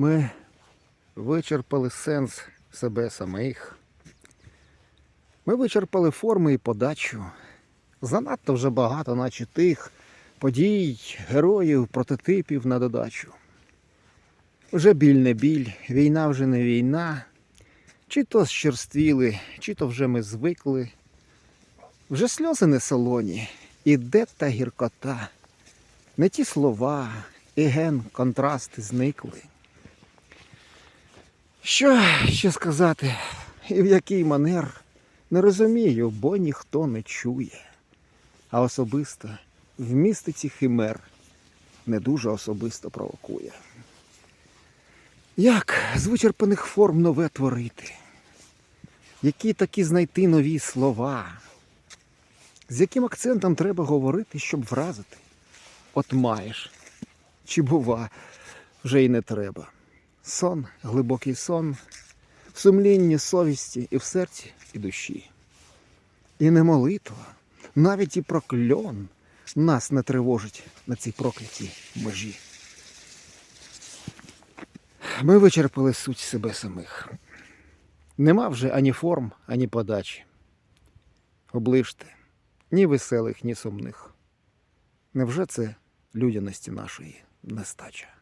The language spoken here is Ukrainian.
Ми вичерпали сенс себе самих. Ми вичерпали форми і подачу. Занадто вже багато, наче тих подій, героїв, прототипів на додачу. Вже біль не біль, війна вже не війна. Чи то щерствіли, чи то вже ми звикли. Вже сльози не солоні, іде та гіркота. Не ті слова, і ген, контрасти зникли. Що ще сказати, і в який манер, не розумію, бо ніхто не чує. А особисто в містиці химер не дуже особисто провокує. Як з вичерпаних форм нове творити? Які такі знайти нові слова? З яким акцентом треба говорити, щоб вразити? От маєш. Чи бува, вже й не треба. Сон, глибокий сон, в сумлінні совісті і в серці, і душі. І не молитва, навіть і прокльон нас не тривожить на цій проклятій межі. Ми вичерпали суть себе самих. Нема вже ані форм, ані подачі. Оближте, ні веселих, ні сумних. Невже це людяності нашої нестача?